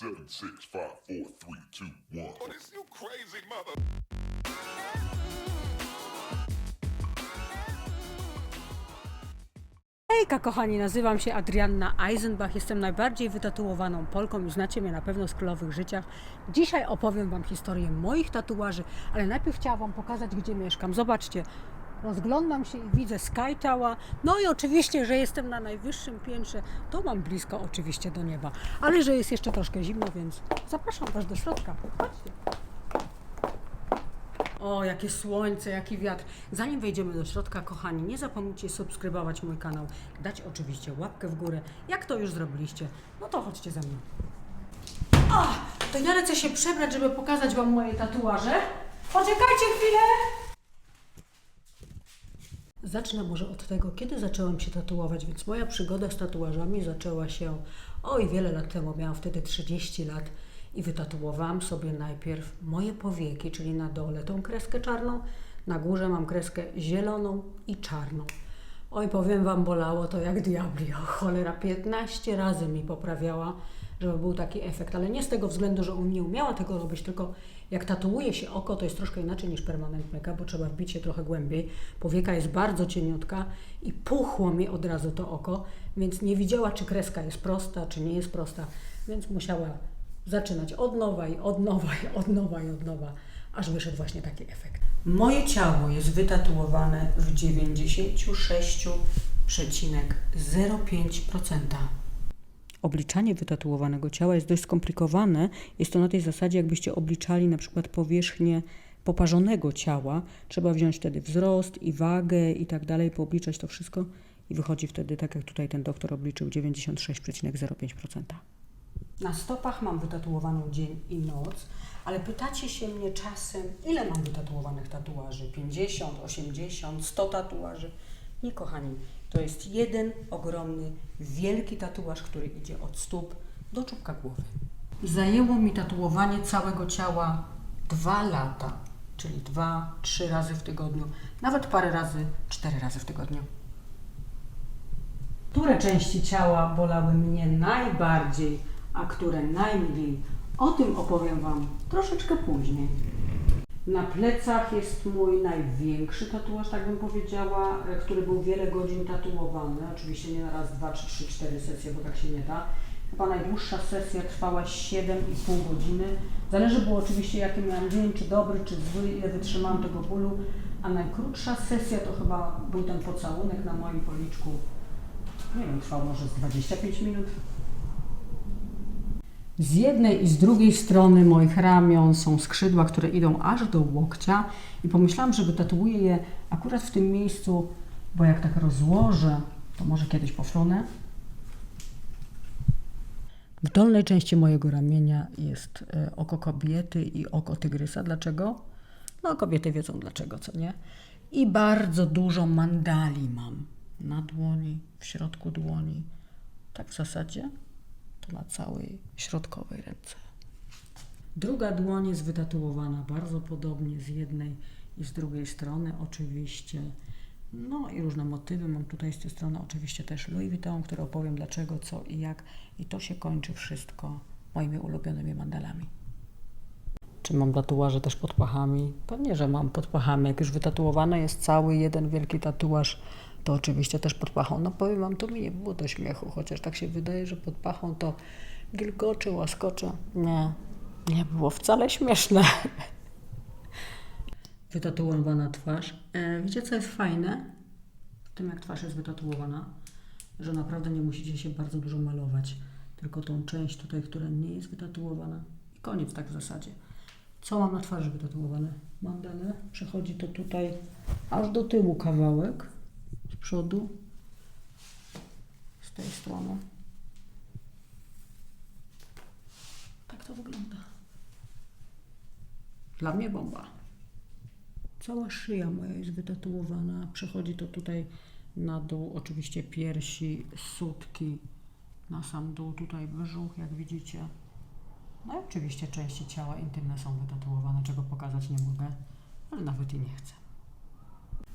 seven, six, five, four, three, two, one. Oh, this you crazy mother. Hejka kochani, nazywam się Adrianna Eisenbach, jestem najbardziej wytatuowaną Polką, już znacie mnie na pewno z Królowych Życiach. Dzisiaj opowiem Wam historię moich tatuaży, ale najpierw chciałam Wam pokazać, gdzie mieszkam. Zobaczcie, rozglądam się i widzę Sky Tower, no i oczywiście, że jestem na najwyższym piętrze, to mam blisko oczywiście do nieba, ale że jest jeszcze troszkę zimno, więc zapraszam Was do środka. Chodźcie. O, jakie słońce, jaki wiatr. Zanim wejdziemy do środka, kochani, nie zapomnijcie subskrybować mój kanał, dać oczywiście łapkę w górę. Jak to już zrobiliście, no to chodźcie ze mną. O, to ja lecę się przebrać, żeby pokazać Wam moje tatuaże. Poczekajcie chwilę! Zacznę może od tego, kiedy zaczęłam się tatuować, więc moja przygoda z tatuażami zaczęła się oj wiele lat temu, miałam wtedy 30 lat i wytatuowałam sobie najpierw moje powieki, czyli na dole tą kreskę czarną, na górze mam kreskę zieloną i czarną. Oj, powiem Wam, bolało to jak diabli. O cholera, 15 razy mi poprawiała, żeby był taki efekt. Ale nie z tego względu, że nie umiała tego robić, tylko jak tatuuje się oko, to jest troszkę inaczej niż permanent make bo trzeba wbić się trochę głębiej. Powieka jest bardzo cieniutka i puchło mi od razu to oko, więc nie widziała, czy kreska jest prosta, czy nie jest prosta, więc musiała zaczynać od nowa i od nowa i od nowa i od nowa, aż wyszedł właśnie taki efekt. Moje ciało jest wytatuowane w 96,05%. Obliczanie wytatuowanego ciała jest dość skomplikowane. Jest to na tej zasadzie, jakbyście obliczali na przykład powierzchnię poparzonego ciała. Trzeba wziąć wtedy wzrost i wagę i tak dalej, poobliczać to wszystko i wychodzi wtedy, tak jak tutaj ten doktor obliczył, 96,05%. Na stopach mam wytatuowaną dzień i noc, ale pytacie się mnie czasem, ile mam wytatuowanych tatuaży? 50, 80, 100 tatuaży? Nie, kochani, to jest jeden ogromny, wielki tatuaż, który idzie od stóp do czubka głowy. Zajęło mi tatuowanie całego ciała dwa lata, czyli dwa, trzy razy w tygodniu, nawet parę razy, cztery razy w tygodniu. Które części ciała bolały mnie najbardziej, a które najmniej? O tym opowiem Wam troszeczkę później. Na plecach jest mój największy tatuaż, tak bym powiedziała, e, który był wiele godzin tatuowany. Oczywiście nie na raz, dwa, trzy, trzy, cztery sesje, bo tak się nie da. Chyba najdłuższa sesja trwała 7,5 godziny. Zależy było oczywiście jaki miałam dzień, czy dobry, czy zły, ile wytrzymałam tego bólu. A najkrótsza sesja to chyba był ten pocałunek na moim policzku. Nie wiem, trwał może z 25 minut. Z jednej i z drugiej strony moich ramion są skrzydła, które idą aż do łokcia i pomyślałam, że wytatuuję je akurat w tym miejscu, bo jak tak rozłożę, to może kiedyś pofrunę. W dolnej części mojego ramienia jest e, oko kobiety i oko tygrysa. Dlaczego? No kobiety wiedzą dlaczego, co nie? I bardzo dużo mandali mam na dłoni, w środku dłoni. Tak w zasadzie to na całej środkowej ręce. Druga dłoń jest wytatuowana bardzo podobnie z jednej i z drugiej strony oczywiście. No i różne motywy. Mam tutaj z tej strony oczywiście też Louis Vuitton, który opowiem dlaczego, co i jak. I to się kończy wszystko moimi ulubionymi mandalami. Czy mam tatuaże też pod pachami? Pewnie, że mam pod pachami. Jak już wytatuowany jest cały jeden wielki tatuaż, to oczywiście też pod pachą. No powiem Wam, to mi nie było do śmiechu, chociaż tak się wydaje, że pod pachą to gilgocze, łaskocze. Nie, nie było wcale śmieszne. Wytatuowana twarz. E, wiecie, co jest fajne w tym, jak twarz jest wytatuowana? Że naprawdę nie musicie się bardzo dużo malować, tylko tą część tutaj, która nie jest wytatuowana. I koniec tak w zasadzie. Co mam na twarzy wytatuowane? Mandalę. Przechodzi to tutaj aż do tyłu kawałek. Z przodu. Z tej strony. Tak to wygląda. Dla mnie bomba. Cała szyja moja jest wytatuowana. Przechodzi to tutaj na dół, oczywiście piersi, sutki, na sam dół, tutaj brzuch, jak widzicie. No i oczywiście części ciała intymne są wytatuowane, czego pokazać nie mogę, ale nawet i nie chcę.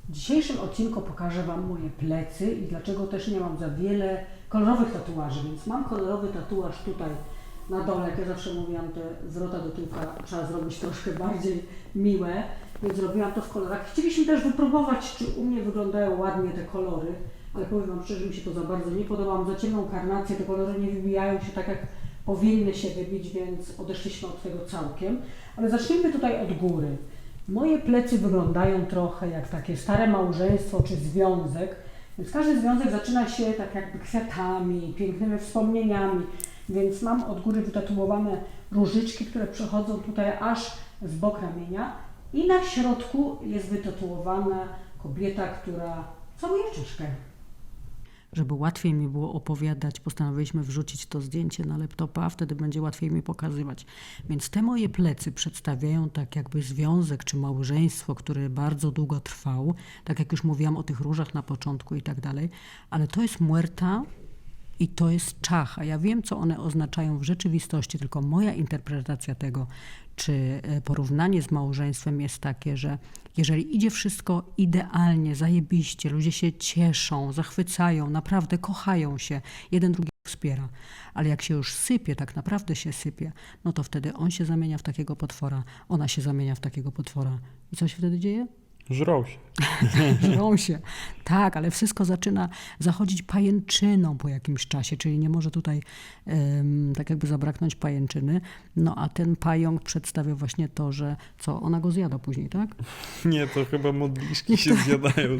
W dzisiejszym odcinku pokażę Wam moje plecy i dlaczego też nie mam za wiele kolorowych tatuaży, więc mam kolorowy tatuaż tutaj na dole, jak ja zawsze mówiłam, te zwrota do tyłka trzeba zrobić troszkę bardziej miłe, więc zrobiłam to w kolorach. Chcieliśmy też wypróbować, czy u mnie wyglądają ładnie te kolory, ale powiem Wam szczerze, mi się to za bardzo nie podoba. Mam za ciemną karnację, te kolory nie wybijają się tak, jak powinny się wybić, więc odeszliśmy od tego całkiem. Ale zacznijmy tutaj od góry. Moje plecy wyglądają trochę jak takie stare małżeństwo czy związek, więc każdy związek zaczyna się tak jakby kwiatami, pięknymi wspomnieniami, więc mam od góry wytatuowane różyczki, które przechodzą tutaj aż z bok ramienia. I na środku jest wytatuowana kobieta, która całuje czaszkę. Żeby łatwiej mi było opowiadać, postanowiliśmy wrzucić to zdjęcie na laptopa, a wtedy będzie łatwiej mi pokazywać. Więc te moje plecy przedstawiają tak jakby związek czy małżeństwo, które bardzo długo trwał, tak jak już mówiłam o tych różach na początku i tak dalej, ale to jest muerta i to jest czach, a ja wiem, co one oznaczają w rzeczywistości, tylko moja interpretacja tego, czy e, porównanie z małżeństwem jest takie, że jeżeli idzie wszystko idealnie, zajebiście, ludzie się cieszą, zachwycają, naprawdę kochają się, jeden drugiego wspiera, ale jak się już sypie, tak naprawdę się sypie, no to wtedy on się zamienia w takiego potwora, ona się zamienia w takiego potwora. I co się wtedy dzieje? Żrą się. Żrą się. Tak, ale wszystko zaczyna zachodzić pajęczyną po jakimś czasie, czyli nie może tutaj em, tak jakby zabraknąć pajęczyny. No a ten pająk przedstawia właśnie to, że co, ona go zjada później, tak? Nie, to chyba modliszki się zjadają.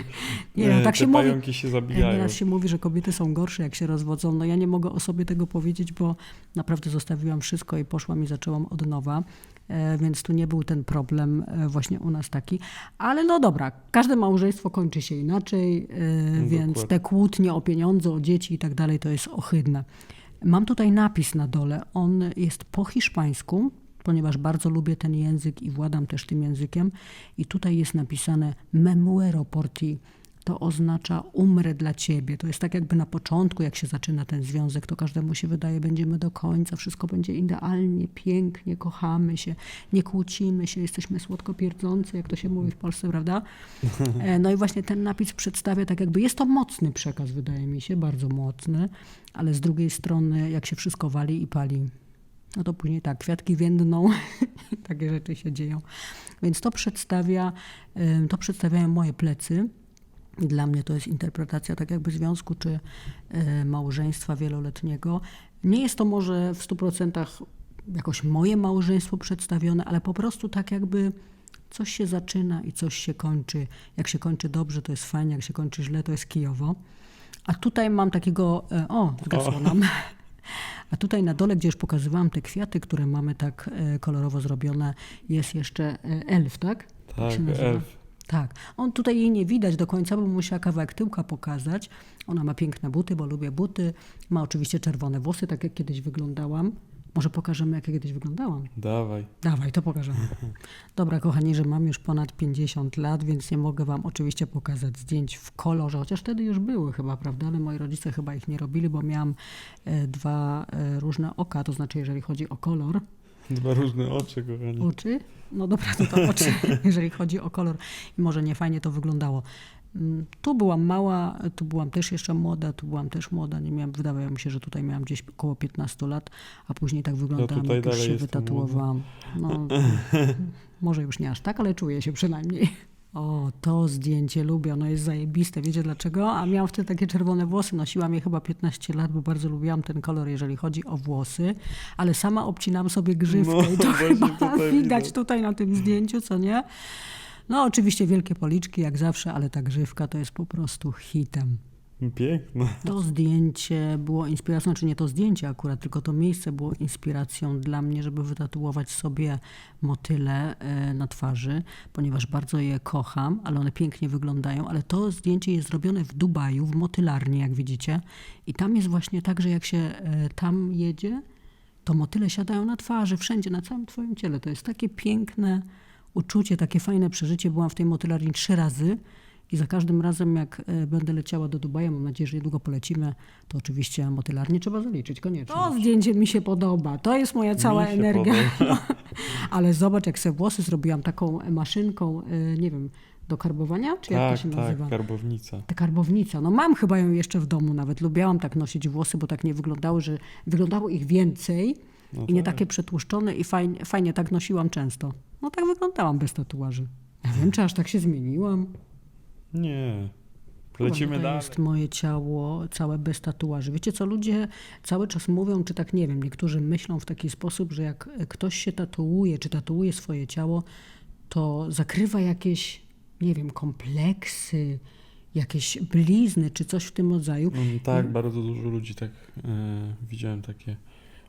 Nie, no tak te się mówi. pająki się zabijają. Nieraz się mówi, że kobiety są gorsze, jak się rozwodzą. No ja nie mogę o sobie tego powiedzieć, bo naprawdę zostawiłam wszystko i poszłam i zaczęłam od nowa. E, Więc tu nie był ten problem e, właśnie u nas taki. Ale no dobra, każde małżeństwo kończy się inaczej, e, więc dokładnie. te kłótnie o pieniądze, o dzieci i tak dalej to jest ohydne. Mam tutaj napis na dole. On jest po hiszpańsku, ponieważ bardzo lubię ten język i władam też tym językiem. I tutaj jest napisane Memuero por ti. To oznacza umrę dla ciebie. To jest tak jakby na początku, jak się zaczyna ten związek, to każdemu się wydaje, będziemy do końca, wszystko będzie idealnie, pięknie, kochamy się, nie kłócimy się, jesteśmy słodko pierdzący, jak to się mówi w Polsce, prawda? E, No i właśnie ten napis przedstawia tak jakby, jest to mocny przekaz, wydaje mi się, bardzo mocny, ale z drugiej strony, jak się wszystko wali i pali, no to później tak, kwiatki więdną, takie rzeczy się dzieją. Więc to przedstawia, ym, to przedstawiają moje plecy. Dla mnie to jest interpretacja tak jakby związku czy y, małżeństwa wieloletniego. Nie jest to może w 100% jakoś moje małżeństwo przedstawione, ale po prostu tak jakby coś się zaczyna i coś się kończy. Jak się kończy dobrze, to jest fajnie, jak się kończy źle, to jest kijowo. A tutaj mam takiego, e, o, zgasło nam. A tutaj na dole, gdzie już pokazywałam te kwiaty, które mamy tak e, kolorowo zrobione, jest jeszcze e, elf, tak? Tak, nazywa? elf. Tak. On tutaj jej nie widać do końca, bo musiała kawałek tyłka pokazać. Ona ma piękne buty, bo lubię buty. Ma oczywiście czerwone włosy, tak jak kiedyś wyglądałam. Może pokażemy, jak ja kiedyś wyglądałam. Dawaj. Dawaj, to pokażemy. Dobra, kochani, że mam już ponad 50 lat, więc nie mogę wam oczywiście pokazać zdjęć w kolorze, chociaż wtedy już były chyba, prawda? Ale moi rodzice chyba ich nie robili, bo miałam e, dwa e, różne oka, to znaczy jeżeli chodzi o kolor, Dwa różne oczy, kochani. Oczy? No dobra, to, to oczy, jeżeli chodzi o kolor. I może nie fajnie to wyglądało. Mm, Tu byłam mała, tu byłam też jeszcze młoda, tu byłam też młoda. Nie miałam, wydawało mi się, że tutaj miałam gdzieś około 15 lat, a później tak wyglądałam, tutaj jak już się wytatuowałam. No, może już nie aż tak, ale czuję się przynajmniej. O, to zdjęcie lubię, ono jest zajebiste. Wiecie dlaczego? A miałam wtedy takie czerwone włosy, nosiłam je chyba 15 lat, bo bardzo lubiłam ten kolor, jeżeli chodzi o włosy, ale sama obcinam sobie grzywkę No, i to chyba tutaj widać widać. tutaj na tym zdjęciu, co nie? No oczywiście wielkie policzki jak zawsze, ale ta grzywka to jest po prostu hitem. Piękne. To zdjęcie było inspiracją, czy nie to zdjęcie akurat, tylko to miejsce było inspiracją dla mnie, żeby wytatuować sobie motyle e, na twarzy, ponieważ bardzo je kocham, ale one pięknie wyglądają. Ale to zdjęcie jest zrobione w Dubaju, w motylarni, jak widzicie. I tam jest właśnie tak, że jak się e, tam jedzie, to motyle siadają na twarzy, wszędzie, na całym twoim ciele. To jest takie piękne uczucie, takie fajne przeżycie. Byłam w tej motylarni trzy razy i za każdym razem, jak e, będę leciała do Dubaju, mam nadzieję, że niedługo polecimy, to oczywiście motylarnię trzeba zaliczyć, koniecznie. To zdjęcie mi się podoba, to jest moja cała energia. Ale zobacz, jak sobie włosy zrobiłam taką maszynką, e, nie wiem, do karbowania, czy jak to Tak, się nazywa? tak, karbownica. Ta karbownica. No mam chyba ją jeszcze w domu nawet. Lubiałam tak nosić włosy, bo tak nie wyglądały, że wyglądało ich więcej. No I nie tak. takie przetłuszczone i fajnie, fajnie tak nosiłam często. No tak wyglądałam bez tatuaży. Ja wiem, czy aż tak się zmieniłam. Nie. Lecimy to dalej. jest moje ciało całe bez tatuaży. Wiecie co, ludzie cały czas mówią, czy tak nie wiem, niektórzy myślą w taki sposób, że jak ktoś się tatuuje, czy tatuuje swoje ciało, to zakrywa jakieś, nie wiem, kompleksy, jakieś blizny, czy coś w tym rodzaju. Mm, Tak, bardzo dużo ludzi tak e, widziałem takie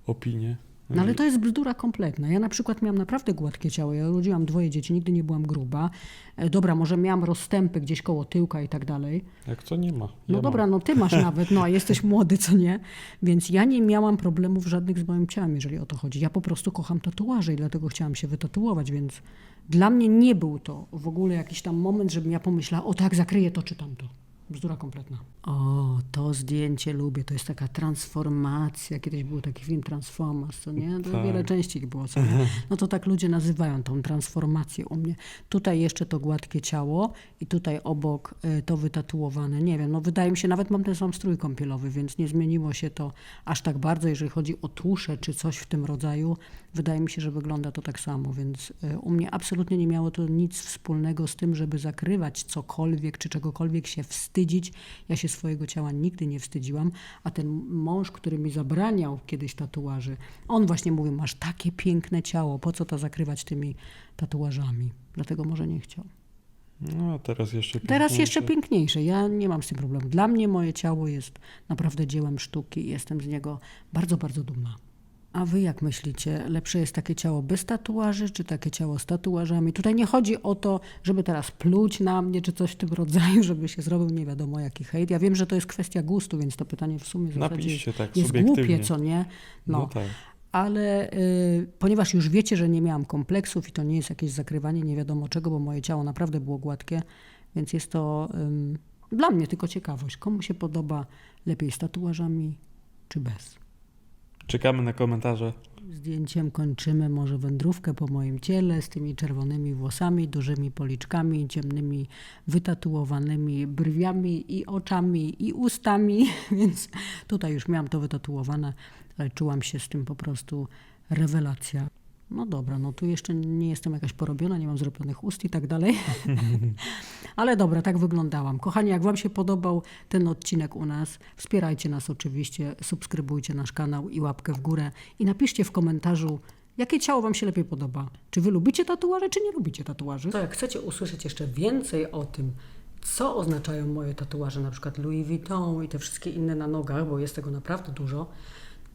opinie. No ale to jest bzdura kompletna. Ja na przykład miałam naprawdę gładkie ciało. Ja urodziłam dwoje dzieci, nigdy nie byłam gruba. E, Dobra, może miałam rozstępy gdzieś koło tyłka i tak dalej. Jak co nie ma. No Ja dobra, mam. no ty masz nawet, no a jesteś młody, co nie? Więc ja nie miałam problemów żadnych z moim ciałem, jeżeli o to chodzi. Ja po prostu kocham tatuaże i dlatego chciałam się wytatuować, więc dla mnie nie był to w ogóle jakiś tam moment, żebym ja pomyślała, o tak, zakryję to czy tamto. Bzdura kompletna. O, to zdjęcie lubię, to jest taka transformacja. Kiedyś był taki film Transformers, co nie? To Tak. wiele części ich było, co nie? No to tak ludzie nazywają tą transformację u mnie. Tutaj jeszcze to gładkie ciało i tutaj obok y, to wytatuowane. Nie wiem, no wydaje mi się, nawet mam ten sam strój kąpielowy, więc nie zmieniło się to aż tak bardzo, jeżeli chodzi o tusze czy coś w tym rodzaju. Wydaje mi się, że wygląda to tak samo, więc y, u mnie absolutnie nie miało to nic wspólnego z tym, żeby zakrywać cokolwiek czy czegokolwiek się wstydzić. Ja się swojego ciała nigdy nie wstydziłam, a ten mąż, który mi zabraniał kiedyś tatuaży, on właśnie mówił, masz takie piękne ciało, po co to zakrywać tymi tatuażami? Dlatego może nie chciał. No teraz jeszcze Teraz piękniejsze. jeszcze piękniejsze. Ja nie mam z tym problemu. Dla mnie moje ciało jest naprawdę dziełem sztuki i jestem z niego bardzo, bardzo dumna. A wy jak myślicie, lepsze jest takie ciało bez tatuaży, czy takie ciało z tatuażami? Tutaj nie chodzi o to, żeby teraz pluć na mnie, czy coś w tym rodzaju, żeby się zrobił nie wiadomo jaki hejt. Ja wiem, że to jest kwestia gustu, więc to pytanie w sumie w Napiszcie tak jest głupie, co nie? No, tak. Ale y, ponieważ już wiecie, że nie miałam kompleksów i to nie jest jakieś zakrywanie nie wiadomo czego, bo moje ciało naprawdę było gładkie, więc jest to ym, dla mnie tylko ciekawość. Komu się podoba lepiej z tatuażami czy bez? Czekamy na komentarze. Zdjęciem kończymy może wędrówkę po moim ciele z tymi czerwonymi włosami, dużymi policzkami, ciemnymi, wytatuowanymi brwiami i oczami i ustami, więc tutaj już miałam to wytatuowane, ale czułam się z tym po prostu rewelacja. No dobra, no tu jeszcze nie jestem jakaś porobiona, nie mam zrobionych ust i tak dalej. Ale dobra, tak wyglądałam. Kochani, jak Wam się podobał ten odcinek u nas, wspierajcie nas oczywiście, subskrybujcie nasz kanał i łapkę w górę i napiszcie w komentarzu, jakie ciało Wam się lepiej podoba. Czy Wy lubicie tatuaże, czy nie lubicie tatuaży? To jak chcecie usłyszeć jeszcze więcej o tym, co oznaczają moje tatuaże, na przykład Louis Vuitton i te wszystkie inne na nogach, bo jest tego naprawdę dużo,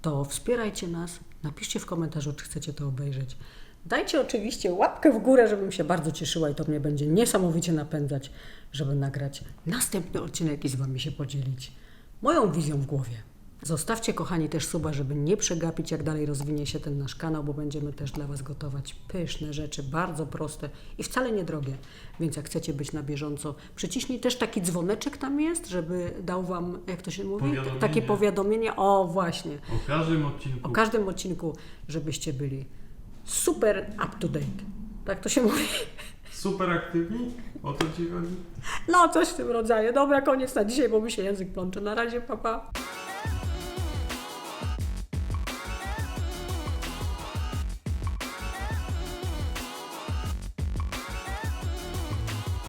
to wspierajcie nas, napiszcie w komentarzu, czy chcecie to obejrzeć. Dajcie oczywiście łapkę w górę, żebym się bardzo cieszyła i to mnie będzie niesamowicie napędzać, żeby nagrać następny odcinek i z Wami się podzielić moją wizją w głowie. Zostawcie, kochani, też suba, żeby nie przegapić, jak dalej rozwinie się ten nasz kanał, bo będziemy też dla Was gotować pyszne rzeczy, bardzo proste i wcale niedrogie. Więc jak chcecie być na bieżąco, przyciśnij też taki dzwoneczek tam jest, żeby dał Wam, jak to się mówi? Powiadomienie. Takie powiadomienie. O, właśnie O każdym odcinku. o każdym odcinku, żebyście byli super up to date. Tak to się mówi? Super aktywni? O to ci chodzi? No, coś w tym rodzaju. Dobra, koniec na dzisiaj, bo mi się język plącze. Na razie, papa. Pa.